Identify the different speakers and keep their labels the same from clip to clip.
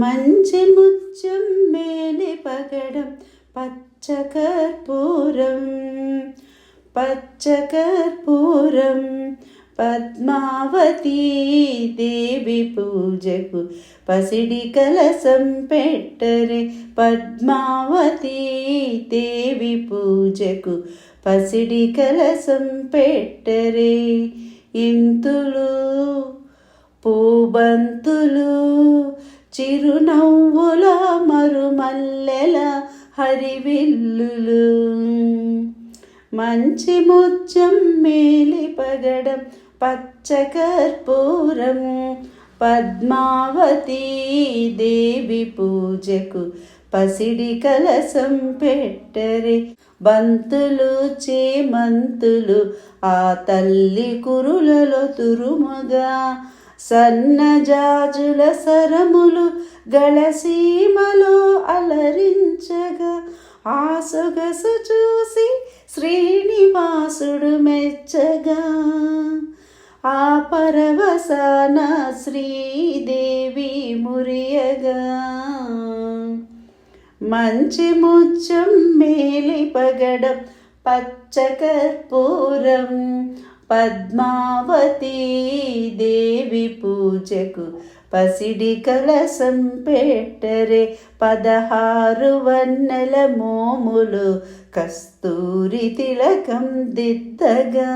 Speaker 1: మంచి ముత్యం మేలి పగడం పచ్చకర్పూరం పచ్చకర్పూరం పద్మావతీ దేవి పూజకు పసిడి కలసం పెట్టరే పద్మావతీ దేవి పూజకు పసిడి కలసం పెట్టరే ఇంతులు పూబంతులు చిరునవ్వుల మరుమల్లెల హరివిల్లులు. మంచి ముత్యం మేలి పగడం పచ్చకర్పూరం. పద్మావతీ దేవి పూజకు పసిడి కలసం పెట్టరే. బంతులు చేమంతులు ఆ తల్లి కురులలో తురుముగా సన్నజాజుల సరములు గళసీమలో అలరించగా ఆ సొగసు చూసి శ్రీనివాసుడు మెచ్చగా ఆ పరవసాన శ్రీదేవి మురియగా మంచి ముచ్చం మేలి పగడం పచ్చకర్పూరం పద్మావతీ దేవి పూజకు పసిడి కలసం పెట్టరే పదహారు వన్నెల మోములు కస్తూరి తిలకం దిద్దగా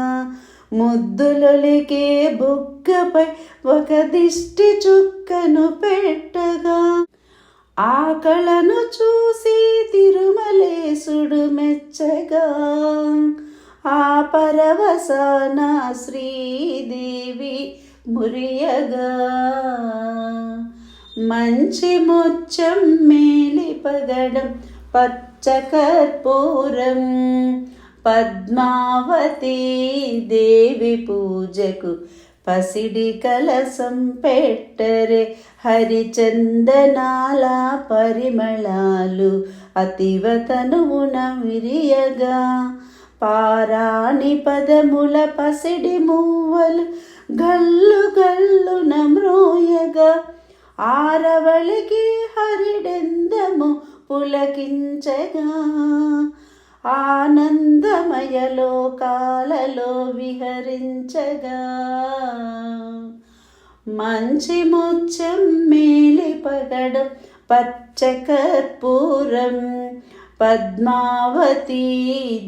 Speaker 1: ముద్దులొలికే బుగ్గపై ఒక దిష్టి చుక్కను పెట్టగా ఆకళను చూసి తిరుమలేసుడు మెచ్చగా ఆ పరవసాన శ్రీదేవి మురియగా. మంచి ముచ్చం మేలి పగడం పచ్చకర్పూరం. పద్మావతి దేవి పూజకు పసిడి కలసం పెట్టరే హరిచందనాల పరిమళాలు అతివతనువున విరియగా. పారాణి పదముల పసిడి మువ్వలు గల్లు గల్లు నమ్రోయగా. ఆరవళికి హరిడెందము పులకించగా. ఆనందమయ లోకాలలో విహరించగా. మంచి ముచ్చం మేలి పగడం పచ్చకర్పూరం పద్మావతీ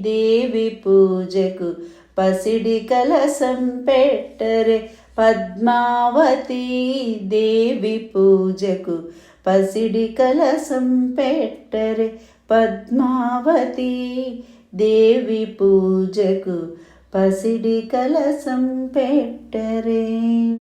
Speaker 1: దేవి పూజకు పసిడి కలసం పెట్టరే. పద్మావతీ దేవి పూజకు పసిడి కలసం పెట్టరే. పద్మావతి దేవి పూజకు పసిడి కలసం పెట్టరే.